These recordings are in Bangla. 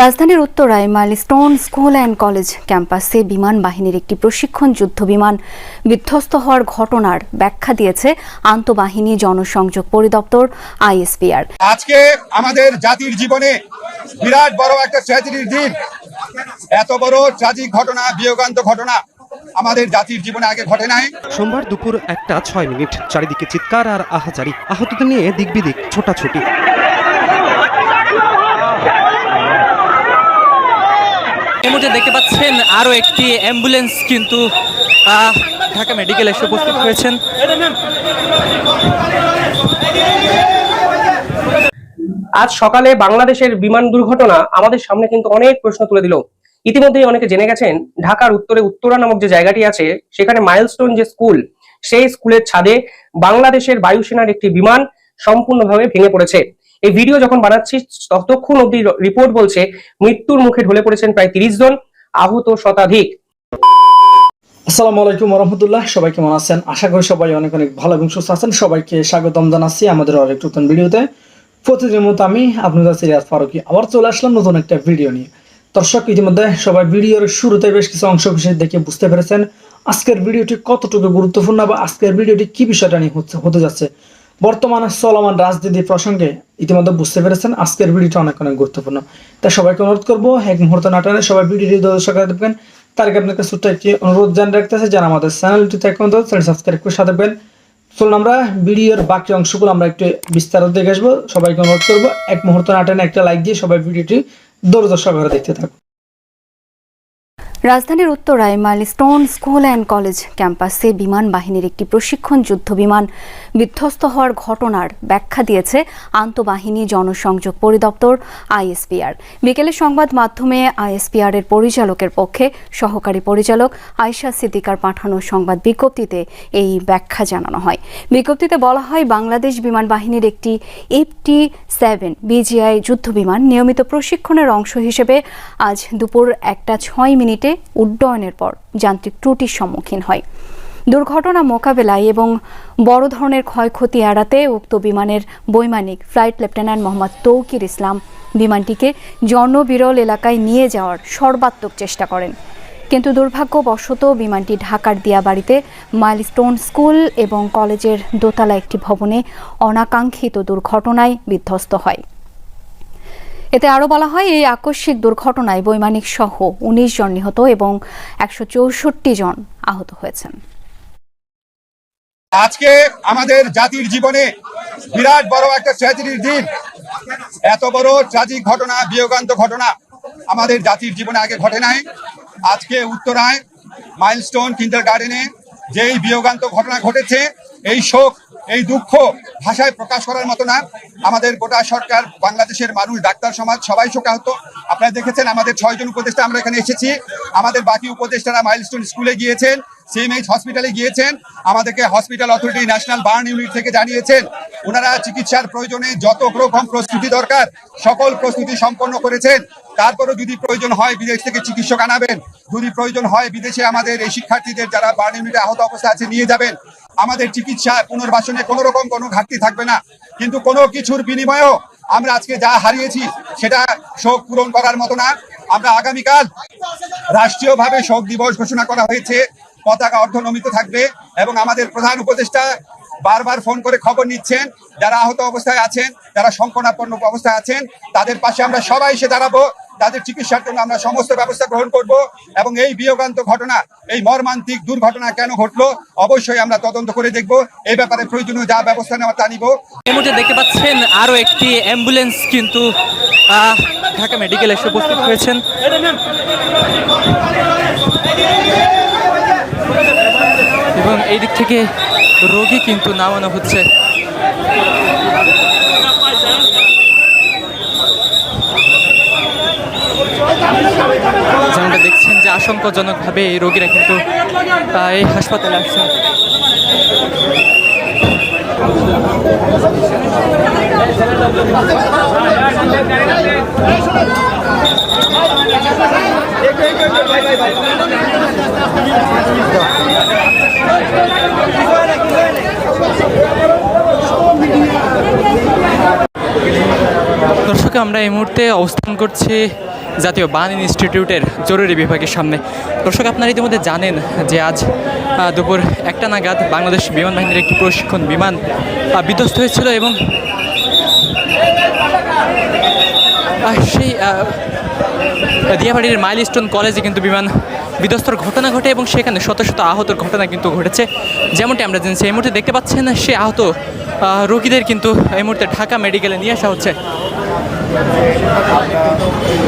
রাজধানীর উত্তরায় মাইলস্টোন স্কুল অ্যান্ড কলেজ ক্যাম্পাসে বিমান বাহিনীর একটি প্রশিক্ষণ যুদ্ধ বিমান বিধ্বস্ত হওয়ার ঘটনার ব্যাখ্যা দিয়েছে আন্তঃবাহিনী জনসংযোগ পরিদপ্তর আইএসপিআর আজকে আমাদের জাতির জীবনে বিরাট বড় একটা ট্র্যাজেডির দিন। এত বড় ট্রাজিক ঘটনা বিয়োগান্ত ঘটনা আমাদের জাতির জীবনে আগে ঘটে নাই। সোমবার দুপুর একটা ছয় মিনিট চারিদিকে চিৎকার আর আহাজারি। আহতদের নিয়ে দিকবিদিক ছোটাছুটি। এই মুহূর্তে দেখতে পাচ্ছেন আরও একটি অ্যাম্বুলেন্স কিন্তু ঢাকা মেডিকেল এসে উপস্থিত হয়েছেন। আজ সকালে বাংলাদেশের বিমান দুর্ঘটনা আমাদের সামনে কিন্তু অনেক প্রশ্ন তুলে দিল। ইতিমধ্যেই অনেকে জেনে গেছেন, ঢাকার উত্তরে উত্তরা নামক যে জায়গাটি আছে, সেখানে মাইলস্টোন যে স্কুল, সেই স্কুলের ছাদে বাংলাদেশের বায়ুসেনার একটি বিমান সম্পূর্ণভাবে ভেঙে পড়েছে। এই ভিডিও যখন বানাচ্ছি ততক্ষণ অব্দি রিপোর্ট বলছে, মৃত্যুর মুখে ঢলে পড়েছেন প্রায় তিরিশ জন আহত শতাধিক। আসসালামু আলাইকুম রহমতুল্লাহ সবাই কেমন আছেন? আশা করি সবাই অনেক অনেক ভালো এবং সুস্থ আছেন। সবাইকে স্বাগতম জানাচ্ছি আমাদের আরেক নতুন ভিডিওতে। প্রতিদিনের মতো আমি আপনাদের সিরিয়াস ফারুকি আবার চলে আসলাম নতুন একটা ভিডিও নিয়ে। দর্শক, ইতিমধ্যে সবাই ভিডিওর শুরুতে বেশ কিছু অংশ বিশেষ দেখে বুঝতে পেরেছেন। আজকের ভিডিওটি কতটুকু গুরুত্বপূর্ণ বা আজকের ভিডিওটি কি বিষয়টা নিয়ে হচ্ছে হতে যাচ্ছে? বর্তমানে চলমান রাজনীতি প্রসঙ্গে ইতিমধ্যে বুঝতে পেরেছেন, আজকের ভিডিওটা অনেক অনেক গুরুত্বপূর্ণ। তাই সবাইকে অনুরোধ করব, এক মুহূর্ত নাটানে সবাই ভিডিওটি দর্শক দেখবেন। তার আগে আপনাকে ছোট্ট একটি অনুরোধ জানিয়ে রাখতেছে, যারা আমাদের চ্যানেলটিতে এখন চ্যানেল সাবস্ক্রাইব করে সাথে দেবেন চলুন আমরা ভিডিওর বাকি অংশগুলো আমরা একটু বিস্তারিত দেখে আসব। সবাইকে অনুরোধ করব, এক মুহূর্ত নাটানে একটা লাইক দিয়ে সবাই ভিডিওটি সহকারে দেখতে থাকুন। রাজধানীর উত্তরায় মাইলস্টোন স্কুল অ্যান্ড কলেজ ক্যাম্পাসে বিমান বাহিনীর একটি প্রশিক্ষণ যুদ্ধ বিমান বিধ্বস্ত হওয়ার ঘটনার ব্যাখ্যা দিয়েছে আন্তঃবাহিনী জনসংযোগ পরিদপ্তর আইএসপিআর। বিকেলে সংবাদ মাধ্যমে আইএসপিআর এর পরিচালকের পক্ষে সহকারী পরিচালক আয়শা সিদ্দিকার পাঠানো সংবাদ বিজ্ঞপ্তিতে এই ব্যাখ্যা জানানো হয়। বিজ্ঞপ্তিতে বলা হয়, বাংলাদেশ বিমান বাহিনীর একটি এফটি সেভেন বিজিআই যুদ্ধ বিমান নিয়মিত প্রশিক্ষণের অংশ হিসেবে আজ দুপুর একটা ছয় মিনিটে উড্ডয়নের পর যান্ত্রিক ত্রুটির সম্মুখীন হয়। দুর্ঘটনা মোকাবেলায় এবং বড় ধরনের ক্ষয়ক্ষতি এড়াতে উক্ত বিমানের বৈমানিক ফ্লাইট লেফটেন্যান্ট মোহাম্মদ তৌকির ইসলাম বিমানটিকে জনবিরল এলাকায় নিয়ে যাওয়ার সর্বাত্মক চেষ্টা করেন। কিন্তু দুর্ভাগ্যবশত বিমানটি ঢাকার দিয়া দিয়াবাড়িতে মাইলস্টোন স্কুল এবং কলেজের দোতলা একটি ভবনে অনাকাঙ্ক্ষিত দুর্ঘটনায় বিধ্বস্ত হয়। এতে আরও বলা হয়, এই আকস্মিক দুর্ঘটনায় বৈমানিক সহ উনিশ জন নিহত এবং একশো চৌষট্টি জন আহত হয়েছেন। আজকে আমাদের জাতির জীবনে বিরাট বড় একটা ট্র্যাজেডির দিন। এত বড় ট্রাজিক ঘটনা, বিয়োগান্ত ঘটনা আমাদের জাতির জীবনে আগে ঘটে নাই। আজকে উত্তরায় মাইলস্টোন কিন্ডার গার্ডেনে যেই বিয়োগান্ত ঘটনা ঘটেছে, এই শোক এই দুঃখ ভাষায় প্রকাশ করার মতো না। আমাদের গোটা সরকার, বাংলাদেশের মানুষ, ডাক্তার সমাজ, সবাই শোকাহত। আপনারা দেখেছেন আমাদের ছয়জন উপদেষ্টা আমরা এখানে এসেছি। আমাদের বাকি উপদেষ্টারা মাইলস্টোন স্কুলে গিয়েছেন সিএমএইচ হসপিটালে গিয়েছেন। আমাদেরকে hospital authority national burn unit থেকে জানিয়েছেন। ওনারা চিকিৎসার প্রয়োজনে যত রকম প্রস্তুতি দরকার, সকল প্রস্তুতি সম্পন্ন করেছেন। তারপরও যদি প্রয়োজন হয়, বিদেশ থেকে চিকিৎসক আনাবেন। যদি প্রয়োজন হয়, বিদেশে আমাদের এই শিক্ষার্থীদের যারা বার্ন ইউনিটে আহত অবস্থা আছে, নিয়ে যাবেন। আমাদের চিকিৎসা পুনর্বাসনে কোনো রকম কোনো ঘাটতি থাকবে না। কিন্তু কোনো কিছুর বিনিময়েও আমরা আজকে যা হারিয়েছি সেটা শোক পূরণ করার মতো না। আমরা আগামীকাল রাষ্ট্রীয়ভাবে শোক দিবস ঘোষণা করা হয়েছে। পতাকা অর্ধনমিত থাকবে এবং আমাদের প্রধান উপদেষ্টা বারবার ফোন করে খবর নিচ্ছেন। যারা আহত অবস্থায় আছেন, যারা সংকটাপন্ন অবস্থায় আছেন, তাদের পাশে আমরা সবাই এসে দাঁড়াবো। তাদের চিকিৎসার জন্য আমরা সমস্ত ব্যবস্থা গ্রহণ করব এবং এই বিয়োগান্ত ঘটনা, এই মর্মান্তিক দুর্ঘটনা কেন ঘটলো, অবশ্যই আমরা তদন্ত করে দেখব। এই ব্যাপারে প্রয়োজনীয় যা ব্যবস্থা নেওয়া তা নিব। এই মুহূর্তে দেখতে পাচ্ছেন আরও একটি অ্যাম্বুলেন্স কিন্তু ঢাকা মেডিকেল এসে উপস্থিত হয়েছেন। এবং এই দিক থেকে রোগী কিন্তু নামানো হচ্ছে যেমনটা দেখছেন যে আশঙ্কাজনকভাবে এই রোগীরা কিন্তু এই হাসপাতালে আসছেন। দর্শক আমরা এই মুহূর্তে অবস্থান করছি জাতীয় বান ইনস্টিটিউটের জরুরি বিভাগের সামনে। দর্শক, আপনারা ইতিমধ্যে জানেন যে আজ দুপুর একটা নাগাদ বাংলাদেশ বিমান বাহিনীর একটি প্রশিক্ষণ বিমান বিধ্বস্ত হয়েছিল এবং সেই দিয়াবাড়ির মাইলস্টোন কলেজে কিন্তু বিমান বিধ্বস্তর ঘটনা ঘটে এবং সেখানে শত শত আহতর ঘটনা কিন্তু ঘটেছে। যেমনটি আমরা জেনেছি, এই মুহূর্তে দেখতে পাচ্ছেন সে আহত রোগীদের কিন্তু এই মুহূর্তে ঢাকা মেডিকেলে নিয়ে আসা হচ্ছে।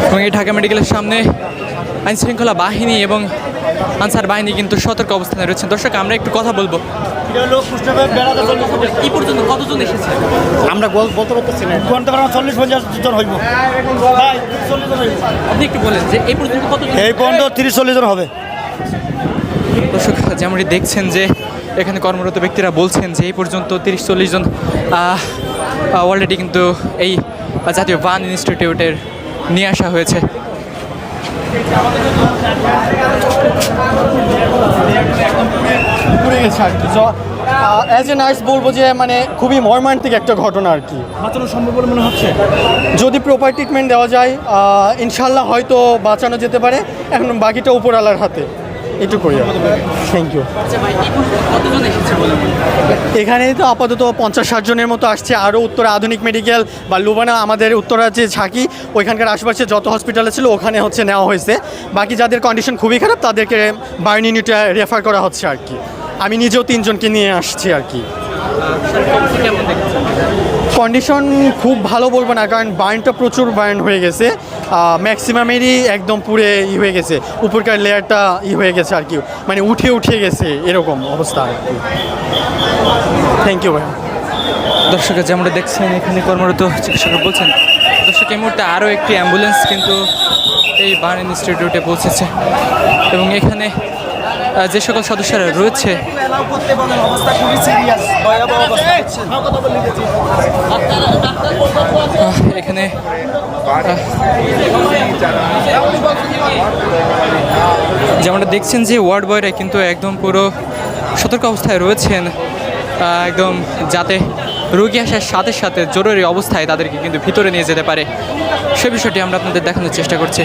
এবং এই ঢাকা মেডিকেলের সামনে আইন শৃঙ্খলা বাহিনী এবং আনসার বাহিনী কিন্তু সতর্ক অবস্থানে রয়েছেন। দর্শক আমরা একটু কথা বলব। কি পর্যন্ত কতজন এসেছে? আমরা বলতে পারতেছি না। চল্লিশ পঞ্চাশ জন হইব। ভাই, 40 জন হইব। আপনি একটু বলেন যে এই পর্যন্ত কতজন এই পর্যন্ত তিরিশ চল্লিশ জন হবে। দর্শক যেমনটি দেখছেন যে এখানে কর্মরত ব্যক্তিরা বলছেন যে এই পর্যন্ত তিরিশ চল্লিশ জন অলরেডি কিন্তু এই জাতীয় বান ইনস্টিটিউটের নিয়ে আসা হয়েছে। পুড়ে গেছে আর কি। অ্যাজ এ নার্স বলব যে মানে খুবই মর্মান্তিক একটা ঘটনা আর কি। বাঁচানো সম্ভব বলে মনে হচ্ছে? যদি প্রপার ট্রিটমেন্ট দেওয়া যায় ইনশাল্লাহ হয়তো বাঁচানো যেতে পারে। এখন বাকিটা উপরওয়ালার হাতে। এটুকুই থ্যাংক ইউ এখানে তো আপাতত পঞ্চাশ ষাট জনের মতো আসছে। আরও উত্তরা আধুনিক মেডিকেল বা লুবানা আমাদের উত্তরা যে ঝাঁকি ওইখানকার আশেপাশে যত হসপিটালে ছিল, ওখানে হচ্ছে নেওয়া হয়েছে। বাকি যাদের কন্ডিশন খুবই খারাপ, তাদেরকে বার্ন ইউনিটে রেফার করা হচ্ছে আর কি। আমি নিজেও তিনজনকে নিয়ে আসছি আর কি। কন্ডিশন খুব ভালো বলব না, কারণ বার্নটা প্রচুর বার্ন হয়ে গেছে। ম্যাক্সিমামেরই একদম পুরে ই হয়ে গেছে। উপরকার লেয়ারটা ই হয়ে গেছে আর কি। মানে উঠে উঠে গেছে এরকম অবস্থা আর কি। থ্যাংক ইউ ভাই দর্শক যেমনটা দেখছেন, এখানে কর্মরত চিকিৎসকরা বলছেন, দর্শক, এই মুহূর্তে আরও একটি অ্যাম্বুলেন্স কিন্তু এই বার্ন ইনস্টিটিউটে পৌঁছেছে। এবং এখানে যে সকল সদস্যরা রয়েছে। এখানে যেমনটা দেখছেন যে ওয়ার্ড বয়রা কিন্তু একদম পুরো সতর্ক অবস্থায় রয়েছেন। একদম যাতে রোগী আসার সাথে সাথে জরুরি অবস্থায় তাদেরকে কিন্তু ভিতরে নিয়ে যেতে পারে। সে বিষয়টি আমরা আপনাদের দেখানোর চেষ্টা করছি।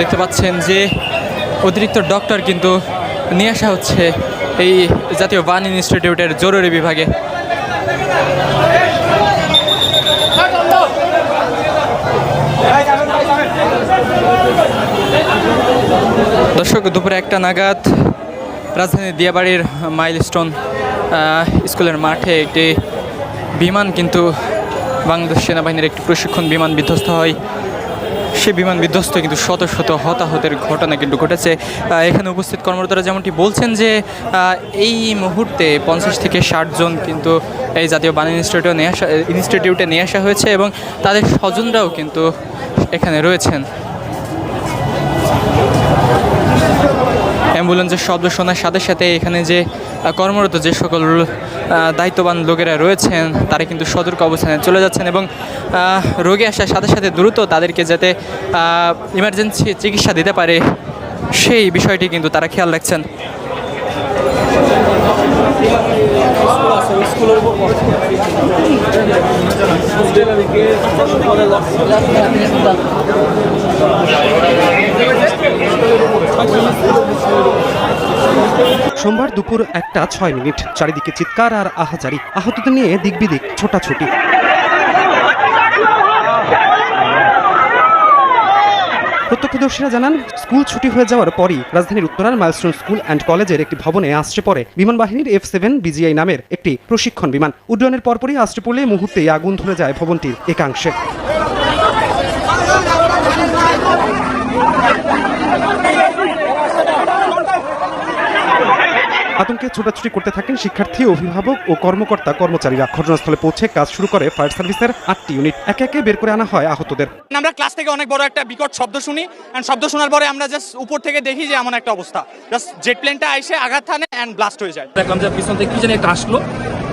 দেখতে পাচ্ছেন যে অতিরিক্ত ডক্টর কিন্তু নিয়ে আসা হচ্ছে এই জাতীয় বান ইনস্টিটিউটের জরুরি বিভাগে দর্শক দুপুরে একটা নাগাদ রাজধানীর দিয়াবাড়ির মাইলস্টোন স্কুলের মাঠে একটি বিমান কিন্তু বাংলাদেশ সেনাবাহিনীর একটি প্রশিক্ষণ বিমান বিধ্বস্ত হয়। সে বিমান বিধ্বস্ত কিন্তু শত শত হতাহতের ঘটনা কিন্তু ঘটেছে। এখানে উপস্থিত কর্মরতরা যেমনটি বলছেন যে এই মুহূর্তে পঞ্চাশ থেকে ষাট জন কিন্তু এই জাতীয় বান ইনস্টিটিউটে নিয়ে আসা, ইনস্টিটিউটে নিয়ে আসা হয়েছে এবং তাদের স্বজনরাও কিন্তু এখানে রয়েছেন। অ্যাম্বুলেন্সের শব্দ শোনার সাথে সাথে এখানে যে কর্মরত যে সকল দায়িত্ববান লোকেরা রয়েছেন, তারা কিন্তু সতর্ক অবস্থানে চলে যাচ্ছেন এবং রোগে আসার সাথে সাথে দ্রুত তাদেরকে যাতে ইমার্জেন্সি চিকিৎসা দিতে পারে, সেই বিষয়টি কিন্তু তারা খেয়াল রাখছেন। সোমবার দুপুর একটা ছয় মিনিট চারিদিকে চিৎকার আর আহাজারি। আহতদের নিয়ে দিকবিদিক ছোটাছুটি। প্রত্যক্ষদর্শীরা জানান, স্কুল ছুটি হয়ে যাওয়ার পরই রাজধানীর উত্তরার মাইলস্টোন স্কুল অ্যান্ড কলেজের একটি ভবনে আসছে পরে বিমান বাহিনীর এফ সেভেন বিজিআই নামের একটি প্রশিক্ষণ বিমান। উড্ডয়নের পরপরই আসছে পড়লে মুহূর্তেই আগুন ধরে যায় ভবনটির একাংশে। আতঙ্কে ছোটাছুটি করতে থাকেন শিক্ষার্থী অভিভাবক ও কর্মকর্তা কর্মচারীরা। ঘটনাস্থলে পৌঁছে কাজ শুরু করে ফায়ার সার্ভিসের আটটি ইউনিট। একে একে বের করে আনা হয় আহতদের। আমরা ক্লাস থেকে অনেক বড় একটা বিকট শব্দ শুনি অ্যান্ড শব্দ শোনার পরে আমরা জাস্ট উপর থেকে দেখি যে এমন একটা অবস্থা। জাস্ট জেট প্লেনটা এসে আঘাত থানে অ্যান্ড ব্লাস্ট হয়ে যায়। দেখলাম যে পিছন থেকে কি জানি একটা আসলো।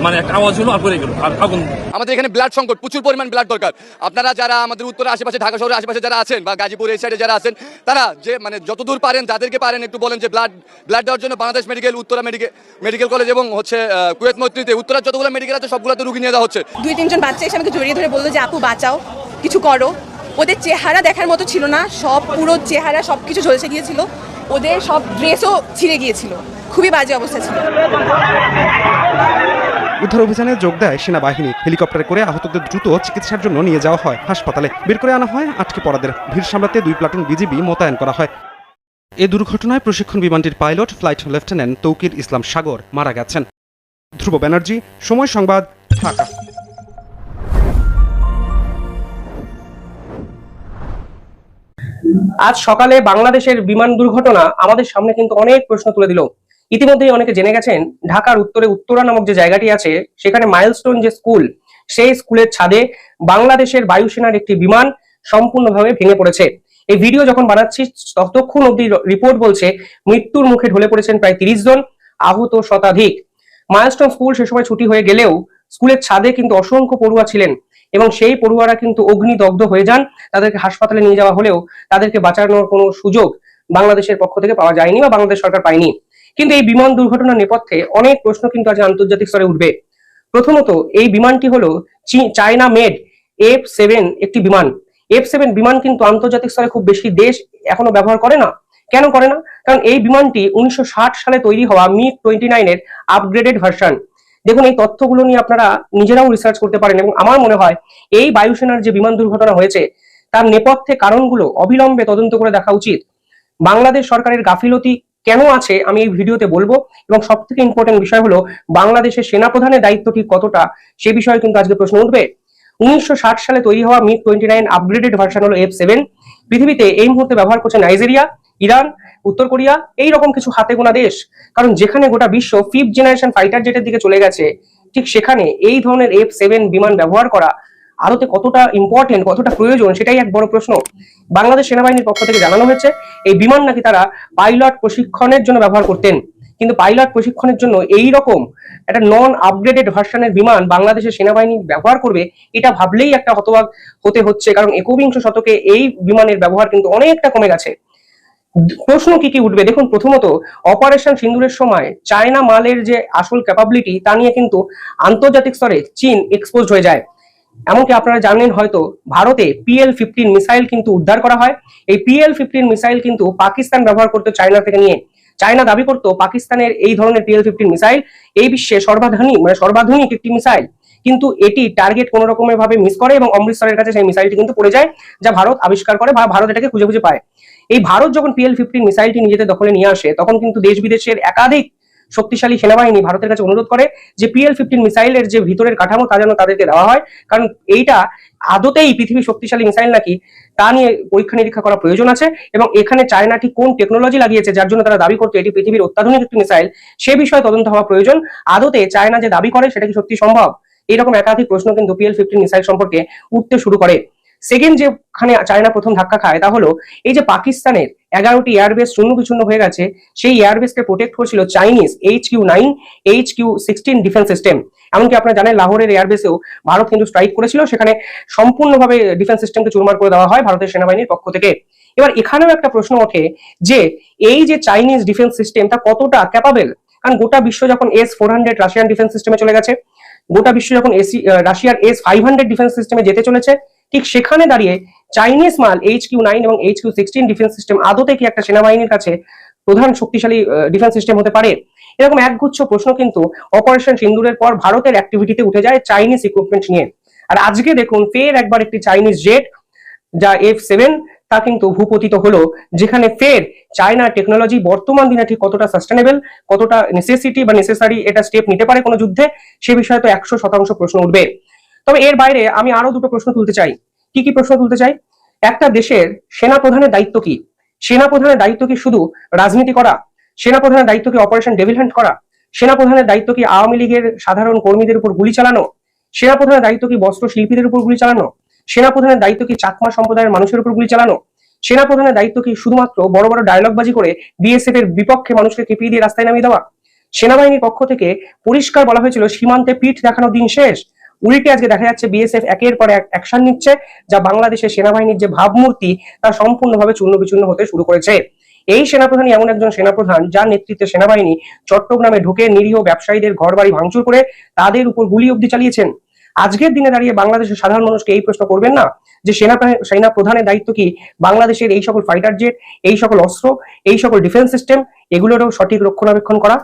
মানে একটা আওয়াজ হলো আর পরে গেল আর আগুন। আমাদের এখানে ব্লাড সংকট প্রচুর পরিমাণ ব্লাড দরকার। আপনারা যারা আমাদের উত্তরে আশেপাশে ঢাকা শহরের আশেপাশে যারা আছেন বা গাজীপুর এই সাইডে যারা আছেন তারা যে মানে যতদূর পারেন যাদেরকে পারেন একটু বলেন যে ব্লাড ব্লাড দেওয়ার জন্য Bangladesh medical Uttara medical medical college এবং হচ্ছে কুয়েত মৈত্রীতে উত্তরা যতগুলো মেডিকেল আছে সবগুলোতে রুগী নিয়ে যাওয়া হচ্ছে। দুই তিনজন বাচ্চা এসে আমাকে জড়িয়ে ধরে বলল যে আপু বাঁচাও কিছু করো। ওদের চেহারা দেখার মতো ছিল না সব পুরো চেহারা সব কিছু ঝলসে গিয়েছিল। ওদের সব ড্রেসও ছিঁড়ে গিয়েছিল। খুবই বাজে অবস্থা ছিল। উদ্ধার অভিযানে যোগ দেয় সেনাবাহিনী। হেলিকপ্টারে করে আহতদের দ্রুত চিকিৎসার জন্য নিয়ে যাওয়া হয় হাসপাতালে। বের করে আনা হয় আটকে পড়াদের। ভিড় সামলাতে দুই প্লাটুন বিজিবি মোতায়েন করা হয়। এ দুর্ঘটনায় প্রশিক্ষণ বিমানটির pilot, flight lieutenant Tauqir Islam Sagar মারা গেছেন। ধ্রুব ব্যানার্জি, সময় সংবাদ, ঢাকা। আজ সকালে বাংলাদেশের বিমান দুর্ঘটনা আমাদের সামনে কিন্তু অনেক প্রশ্ন তুলে দিল। ইতিমধ্যেই অনেকে জেনে গেছেন, ঢাকার উত্তরে উত্তরা নামক যে জায়গাটি আছে, সেখানে মাইলস্টোন যে স্কুল সেই স্কুলের ছাদে বাংলাদেশের বায়ুসেনার একটি বিমান সম্পূর্ণভাবে ভেঙে পড়েছে। এই ভিডিও যখন বানাচ্ছি, ততক্ষণ অব্দি রিপোর্ট বলছে, মৃত্যুর মুখে ঢলে পড়েছেন প্রায় তিরিশ জন আহত শতাধিক। মাইলস্টোন স্কুল সে সময় ছুটি হয়ে গেলেও স্কুলের ছাদে কিন্তু অসংখ্য পড়ুয়া ছিলেন এবং সেই পড়ুয়ারা কিন্তু অগ্নিদগ্ধ হয়ে যান, তাদেরকে হাসপাতালে নিয়ে যাওয়া হলেও তাদেরকে বাঁচানোর কোনো সুযোগ বাংলাদেশের পক্ষ থেকে পাওয়া যায়নি বা বাংলাদেশ সরকার পায়নি। কিন্তু এই বিমান দুর্ঘটনার নেপথ্যে অনেক প্রশ্ন কিন্তু আজ আন্তর্জাতিক স্তরে উঠবে। প্রথমত, এই বিমানটি হলো চায়না মেড এফ সেভেন একটি বিমান। এফ সেভেন বিমান কিন্তু আন্তর্জাতিক স্তরে খুব বেশি দেশ এখনও ব্যবহার করে না। কেন করে না? কারণ এই বিমানটি উনিশশো ষাট সালে তৈরি হওয়া মিগ টোয়েন্টি নাইনের আপগ্রেডেড ভার্সন। দেখুন, এই তথ্যগুলো নিয়ে আপনারা নিজেরাও রিসার্চ করতে পারেন এবং আমার মনে হয় এই বায়ুসেনার যে বিমান দুর্ঘটনা হয়েছে, তার নেপথ্যে কারণগুলো অবিলম্বে তদন্ত করে দেখা উচিত। বাংলাদেশ সরকারের গাফিলতি কেন আছে আমি এই ভিডিওতে বলব এবং সব থেকে ইম্পর্টেন্ট বিষয় হলো বাংলাদেশের সেনাপ্রধানের দায়িত্ব ঠিক কতটা সে বিষয়ে কিন্তু আজকে প্রশ্ন উঠবে। উনিশশো সালে তৈরি হওয়া MiG twenty nine upgraded version হলো এফ সেভেন পৃথিবীতে এই মুহূর্তে ব্যবহার করছে নাইজেরিয়া, ইরান, উত্তর কোরিয়া এই রকম কিছু হাতে গোনা দেশ। কারণ যেখানে গোটা বিশ্ব ফিফথ জেনারেশন ফাইটার জেটের দিকে চলে গেছে, ঠিক সেখানে এই ধরনের এফ সেভেন বিমান ব্যবহার করা আদতে কতটা ইম্পর্টেন্ট কতটা প্রয়োজন, সেটাই এক বড় প্রশ্ন। বাংলাদেশ সেনাবাহিনীর পক্ষ থেকে জানানো হয়েছে, এই বিমান নাকি তারা পাইলট প্রশিক্ষণের জন্য ব্যবহার করতেন। কিন্তু পাইলট প্রশিক্ষণের জন্য এই রকম একটা নন আপগ্রেডেড ভার্সনের বিমান বাংলাদেশের সেনাবাহিনী ব্যবহার করবে, এটা ভাবলেই একটা হতবাক হতে হচ্ছে। কারণ একবিংশ শতকে এই বিমানের ব্যবহার কিন্তু অনেকটা কমে গেছে। প্রশ্ন কি কি উঠবে? দেখুন, প্রথমত অপারেশন সিন্দুরের সময় চায়না মালের যে আসল ক্যাপাবিলিটি তা নিয়ে কিন্তু আন্তর্জাতিক স্তরে চীন এক্সপোজ হয়ে যায়। এমনকি আপনারা জানেন হয়তো ভারতে পিএল ফিফটিন মিসাইল কিন্তু উদ্ধার করা হয়। এই পিএল ফিফটিন মিসাইল কিন্তু পাকিস্তান ব্যবহার করতো চায়না থেকে নিয়ে। চায়না দাবি করতো পাকিস্তানের এই ধরনের পিএল ফিফটিন মিসাইল এই বিশ্বে সর্বাধুনিক মানে সর্বাধুনিক একটি মিসাইল কিন্তু এটি টার্গেট কোন রকমের ভাবে মিস করে এবং অমৃতসরের কাছে সেই মিসাইলটি কিন্তু পড়ে যায়, যা ভারত আবিষ্কার করে বা ভারত এটাকে খুঁজে খুঁজে পায়। এই ভারত যখন পিএল ফিফটিন মিসাইলটি নিজেদের দখলে নিয়ে আসে, তখন কিন্তু দেশ বিদেশের একাধিক শক্তিশালী সেনাবাহিনী ভারতের কাছে অনুরোধ করে যে পিএল ফিফটিন মিসাইলের যে ভিতরের কাঠামো তা যেন তাদেরকে দেওয়া হয়। কারণ এইটা আদতেই পৃথিবীর শক্তিশালী মিসাইল নাকি তা নিয়ে পরীক্ষা নিরীক্ষা করা প্রয়োজন আছে এবং এখানে চায়না ঠিক কোন টেকনোলজি লাগিয়েছে যার জন্য তারা দাবি করতে এটি পৃথিবীর অত্যাধুনিক একটি মিসাইল, সে বিষয়ে তদন্ত হওয়া প্রয়োজন। আদতে চায়না যে দাবি করে সেটা কি সত্যি সম্ভব? এইরকম একাধিক প্রশ্ন কিন্তু পিএল ফিফটিন মিসাইল সম্পর্কে উঠতে শুরু করে। সেকেন্ড যেখানে চায়না প্রথম ধাক্কা খায় তা হলো এই যে পাকিস্তানের এগারোটি এয়ারবেস শূন্য বিচ্ছন্ন হয়ে গেছে। সেই এয়ারবেসকে প্রোটেক্ট করছিল Chinese H Q nine H Q sixteen defence system এমনকি আপনারা জানেন লাহোরের এয়ারবেসেও ভারত কিন্তু স্ট্রাইক করেছিল। সেখানে সম্পূর্ণভাবে ডিফেন্স সিস্টেমকে চুরমার করে দেওয়া হয় ভারতের সেনাবাহিনীর পক্ষ থেকে। এবার এখানেও একটা প্রশ্ন ওঠে যে, এই যে চাইনিজ ডিফেন্স সিস্টেম তা কতটা ক্যাপাবেল কারণ গোটা বিশ্ব যখন S four hundred Russian defence সিস্টেমে চলে গেছে, গোটা বিশ্ব যখন এসি রাশিয়ার এস ফাইভ হান্ড্রেড ডিফেন্স সিস্টেমে যেতে চলেছে, ঠিক সেখানে দাঁড়িয়ে চাইনিজ মাল এইচ কিউ নাইন এবং H Q sixteen defence system আদতে কি একটা সেনাবাহিনীর কাছে প্রধান শক্তিশালী ডিফেন্স সিস্টেম হতে পারে? এরকম একগুচ্ছ প্রশ্ন কিন্তু অপারেশন সিন্দুরের পর ভারতের অ্যাক্টিভিটিতে উঠে যায় চাইনিজ ইকুইপমেন্ট নিয়ে। আর আজকে দেখুন, ফের একবার একটি চাইনিজ জেট যা এফ সেভেন তা কিন্তু ভূপতিত হলো, যেখানে ফের চায়না টেকনোলজি বর্তমান দিনে ঠিক কতটা সাস্টেনেবল কতটা নেসেসিটি বা নেসেসারি এটা স্টেপ নিতে পারে কোনো যুদ্ধে, সে বিষয়ে তো একশো শতাংশ প্রশ্ন উঠবে। তবে এর বাইরে আমি আরও দুটো প্রশ্ন তুলতে চাই। কি কি প্রশ্ন তুলতে চাই? একটা দেশের সেনা প্রধানের দায়িত্ব কি? সেনা প্রধানের দায়িত্ব কি শুধু রাজনীতি করা? সেনা প্রধানের দায়িত্ব কি অপারেশন ডেভিল হ্যান্ড করা? সেনা প্রধানের দায়িত্ব কি আওয়ামী লীগের সাধারণ কর্মীদের উপর গুলি চালানো? সেনা প্রধানের দায়িত্ব কি বস্ত্র শিল্পীদের উপর গুলি চালানো? সেনা প্রধানের দায়িত্ব কি চাকমা সম্প্রদায়ের মানুষের উপর গুলি চালানো? সেনা প্রধানের দায়িত্ব কি শুধুমাত্র বড় বড় ডায়লগবাজি করে বিএসএফ এর বিপক্ষে মানুষকে কেঁপিয়ে দিয়ে রাস্তায় নামিয়ে দেওয়া? সেনাবাহিনীর পক্ষ থেকে পরিষ্কার বলা হয়েছিল সীমান্তে পিঠ দেখানোর দিন শেষ। উল্টে আজকে দেখা যাচ্ছে বিএসএফ একের পর এক অ্যাকশন নিচ্ছে, যা বাংলাদেশের সেনাবাহিনীর যে ভাবমূর্তি, তা সম্পূর্ণভাবে চূর্ণ বিচূর্ণ হতে শুরু করেছে। এই সেনাপ্রধানই এমন একজন সেনাপ্রধান, যার নেতৃত্বে সেনাবাহিনী চট্টগ্রামে ঢুকে নিরীহ ব্যবসায়ীদের ঘর বাড়ি ভাঙচুর করে তাদের উপর গুলি অব্দি চালিয়েছেন। আজকের দিনে দাঁড়িয়ে বাংলাদেশের সাধারণ মানুষকে এই প্রশ্ন করবেন না? যে সেনা সেনা প্রধানের দায়িত্ব কি? বাংলাদেশের এই সকল ফাইটার জেট এই সকল অস্ত্র, এই সকল ডিফেন্স সিস্টেম এগুলোরও সঠিক রক্ষণাবেক্ষণ করা?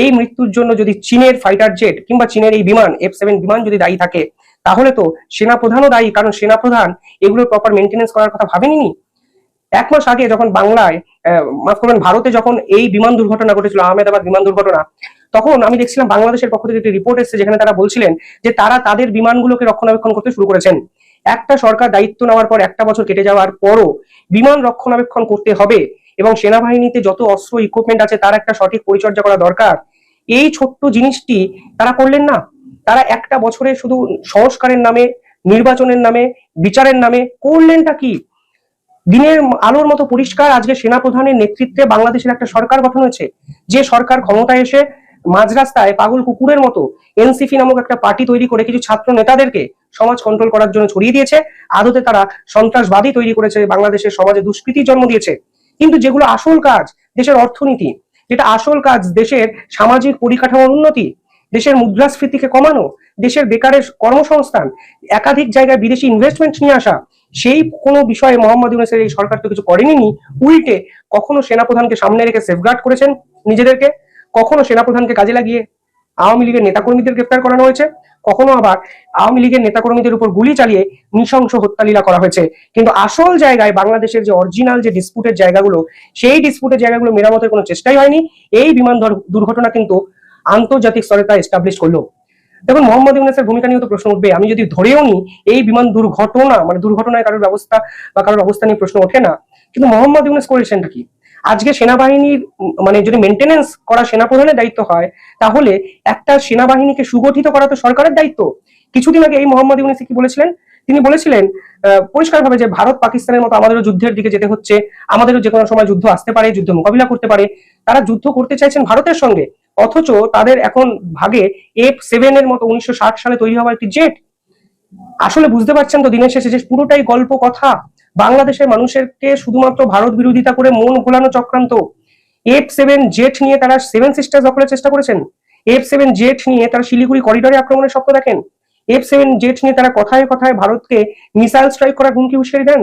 এই মৃত্যুর জন্য যদি চীনের ফাইটার জেট কিংবা চীনের এই বিমান এফ সেভেন বিমান যদি দায়ী থাকে, তাহলে তো সেনা প্রধানও দায়ী, কারণ সেনা প্রধান এগুলোর প্রপার মেনটেনেন্স করার কথা ভাবেনি এক মাস আগে যখন বাংলায় মাফ করবেন, ভারতে যখন এই বিমান দুর্ঘটনা ঘটেছিল, আহমেদাবাদ বিমান দুর্ঘটনা, তখন আমি দেখছিলাম বাংলাদেশের পক্ষ থেকে একটি রিপোর্ট এসেছে যেখানে তারা বলছিলেন যে তারা তাদের বিমানগুলোকে রক্ষণাবেক্ষণ করতে শুরু করেছেন। একটা সরকার দায়িত্ব নেওয়ার পর একটা বছর কেটে যাওয়ার পরও বিমান রক্ষণাবেক্ষণ করতে হবে। এবং সেনাবাহিনীতে যত অস্ত্র ইকুইপমেন্ট আছে, তার একটা সঠিক পরিচর্যা করা দরকার। এই ছোট্ট জিনিসটি তারা করলেন না। তারা একটা বছরে শুধু সংস্কারের নামে, নির্বাচনের নামে, বিচারের নামে করলেনটা কি? দিনের আলোর মতো পরিষ্কার আজকে সেনাপ্রধানের নেতৃত্বে বাংলাদেশের একটা সরকার গঠন হয়েছে। যে সরকার ক্ষমতায় এসে মাঝ রাস্তায় পাগল কুকুরের মতো এনসিপি নামক একটা পার্টি তৈরি করে কিছু ছাত্র নেতাদেরকে সমাজ কন্ট্রোল করার জন্য ছড়িয়ে দিয়েছে। আদতে তারা সন্ত্রাসবাদী তৈরি করেছে। বাংলাদেশের সমাজে দুষ্কৃতি জন্ম দিয়েছে। কিন্তু যেগুলো আসল কাজ দেশের অর্থনীতি, যেটা আসল কাজ দেশের সামাজিক পরিকাঠামোর উন্নতি, দেশের মুদ্রাস্ফীতিকে কমানো, দেশের বেকারের কর্মসংস্থান, একাধিক জায়গায় বিদেশি ইনভেস্টমেন্ট নিয়ে আসা, সেই কোনো বিষয়ে মোহাম্মদ ইউনুসের এই সরকার তো কিছু করেনি। উল্টে কখনো সেনাপ্রধানকে সামনে রেখে সেফগার্ড করেছেন নিজেদেরকে, কখনো সেনাপ্রধানকে কাজে লাগিয়ে আওয়ামী লীগের নেতাকর্মীদের গ্রেপ্তার করানো হয়েছে। কখনো আবার আওয়ামী লীগের নেতাকর্মীদের উপর গুলি চালিয়ে নৃশংস হত্যালীলা করা হয়েছে। কিন্তু আসল জায়গায় বাংলাদেশের যে অরিজিনাল যে ডিসপুটের জায়গাগুলো, সেই ডিসপুটের জায়গাগুলো মেরামতের কোনো চেষ্টাই হয়নি। এই বিমান দর- দুর্ঘটনা কিন্তু আন্তর্জাতিক স্তরে তা এস্টাবলিশ করল। দেখুন, মোহাম্মদ ইউনুসের ভূমিকা নিয়ে তো প্রশ্ন উঠবে। আমি যদি ধরেও নি, এই বিমান দুর্ঘটনা মানে দুর্ঘটনায় কারোর ব্যবস্থা বা কারোর অবস্থা নিয়ে প্রশ্ন ওঠে না। কিন্তু মোহাম্মদ ইউনুস করেছেনটা কি? আজকে সেনাবাহিনীর মানে যদি মেনটেনেন্স করা সেনাপ্রধানের দায়িত্ব হয়, তাহলে একটা সেনাবাহিনীকে সুগঠিত করা তো সরকারের দায়িত্ব। কিছুদিন আগে এই মোহাম্মদ ইউনুস কি বলেছিলেন? তিনি বলেছিলেন পরিষ্কারভাবে যে ভারত পাকিস্তানের মতো আমাদেরও যুদ্ধের দিকে যেতে হচ্ছে, আমাদেরও যে কোনো সময় যুদ্ধ আসতে পারে, যুদ্ধ মোকাবিলা করতে পারে, তারা যুদ্ধ করতে চাইছেন ভারতের সঙ্গে। অথচ তাদের এখন ভাগে এফ সেভেন এর মতো উনিশশো ষাট সালে তৈরি হওয়া একটি জেট। আসলে বুঝতে পারছেন তো দিনের শেষে যে পুরোটাই গল্প কথা। বাংলাদেশের মানুষেরকে শুধুমাত্র ভারত বিরোধিতা করে মন ভোলানো চক্রান্ত। এফ সেভেন জেট নিয়ে তারা সেভেন সিস্টার দখলের চেষ্টা করেছেন। এফ সেভেন জেট নিয়ে তারা শিলিগুড়ি করিডোরে আক্রমণের স্বপ্ন দেখেন। এফ সেভেন জেট নিয়ে তারা কথায় কথায় ভারতকে মিসাইল স্ট্রাইক করার হুমকি হুঁশিয়ারি দেন।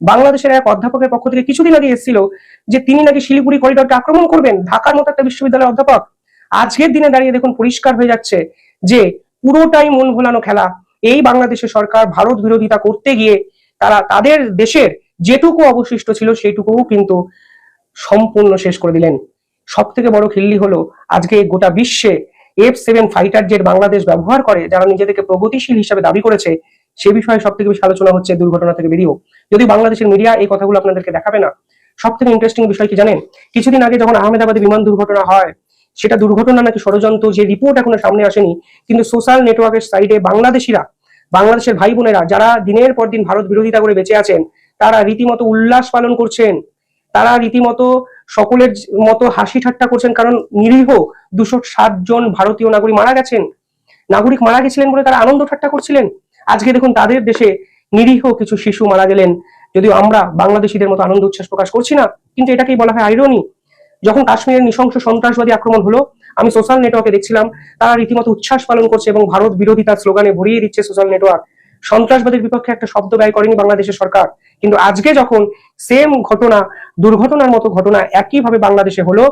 বাংলাদেশের এক অধ্যাপকের পক্ষ থেকে কিছুদিন আগে এসেছিল যে তিনি নাকি শিলিগুড়ি করিডোরকে আক্রমণ করবেন, ঢাকার মতো একটা বিশ্ববিদ্যালয়ের অধ্যাপক। আজকের দিনে দাঁড়িয়ে দেখুন পরিষ্কার হয়ে যাচ্ছে যে পুরোটাই মন ভোলানো খেলা। এই বাংলাদেশের সরকার ভারত বিরোধিতা করতে গিয়ে তারা তাদের দেশের যেটুকু অবশিষ্ট ছিল সেইটুকুও কিন্তু সম্পূর্ণ শেষ করে দিলেন। সব থেকে বড় খিল্লি হলো আজকে গোটা বিশ্বে F seven fighter jet Bangladesh ব্যবহার করে, যারা নিজেদেরকে প্রগতিশীল হিসাবে দাবি করেছে, সে বিষয়ে সব থেকে বেশি আলোচনা হচ্ছে দুর্ঘটনা থেকে বেরিয়েও। যদি বাংলাদেশের মিডিয়া এই কথাগুলো আপনাদেরকে দেখাবে না। সব থেকে ইন্টারেস্টিং বিষয় কি জানেন? কিছুদিন আগে যখন আহমেদাবাদে বিমান দুর্ঘটনা হয়, সেটা দুর্ঘটনা নাকি ষড়যন্ত্র, যে রিপোর্ট এখনও সামনে আসেনি, কিন্তু সোশ্যাল নেটওয়ার্কের সাইডে বাংলাদেশিরা বাংলাদেশের ভাই বোনেরা, যারা দিনের পর দিন ভারত বিরোধিতা করে বেঁচে আছেন, তারা রীতিমতো উল্লাস পালন করছেন। তারা রীতিমতো সকলের মতো হাসি ঠাট্টা করছেন, কারণ নিরীহ দুশো জন ভারতীয় নাগরিক মারা গেছেন। নাগরিক মারা গেছিলেন বলে তারা আনন্দ ঠাট্টা করছিলেন। আজকে দেখুন তাদের দেশে নিরীহ কিছু শিশু মারা গেলেন। যদিও আমরা বাংলাদেশিদের মতো আনন্দ উচ্ছ্বাস প্রকাশ করছি না, কিন্তু এটাকেই বলা হয় আইরনি যখন কাশ্মীরের নৃশংস সন্ত্রাসবাদী আক্রমণ হলো, আমি সোশ্যাল নেটওয়ার্কে দেখছিলাম, তারা রীতিমতো উচ্ছ্বাস পালন করছে এবং ভারত বিরোধিতার স্লোগানে ভরিয়ে দিচ্ছে সোশ্যাল নেটওয়ার্ক সন্ত্রাসবাদের বিপক্ষে একটা শব্দ ব্যয় করেনি বাংলাদেশের সরকার। কিন্তু আজকে যখন সেম ঘটনা, দুর্ঘটনার মতো ঘটনা একইভাবে বাংলাদেশে হলো,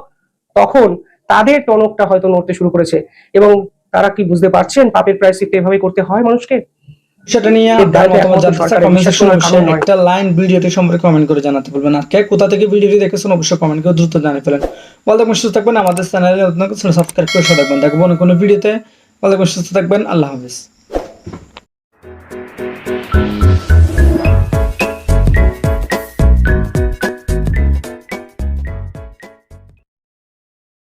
তখন তাদের টনকটা হয়তো নড়তে শুরু করেছে। এবং তারা কি বুঝতে পারছেন, পাপের প্রায়শ্চিত্ত এভাবে করতে হয় মানুষকে? সেটা নিয়ে। একটা লাইন ভিডিওটি সম্পর্কে কমেন্ট করে জানাতে বলবেন। আর কে কোথা থেকে ভিডিওটি দেখেছেন অবশ্যই কমেন্ট করে দ্রুত জানিয়ে ফেলেন। ভালো সুস্থ থাকবেন। আমাদের চ্যানেলে নতুন সাবস্ক্রাইব করে থাকবেন। দেখব অন্য কোনো ভিডিওতে ভালো থাকবেন সুস্থ থাকবেন। আল্লাহ হাফিজ।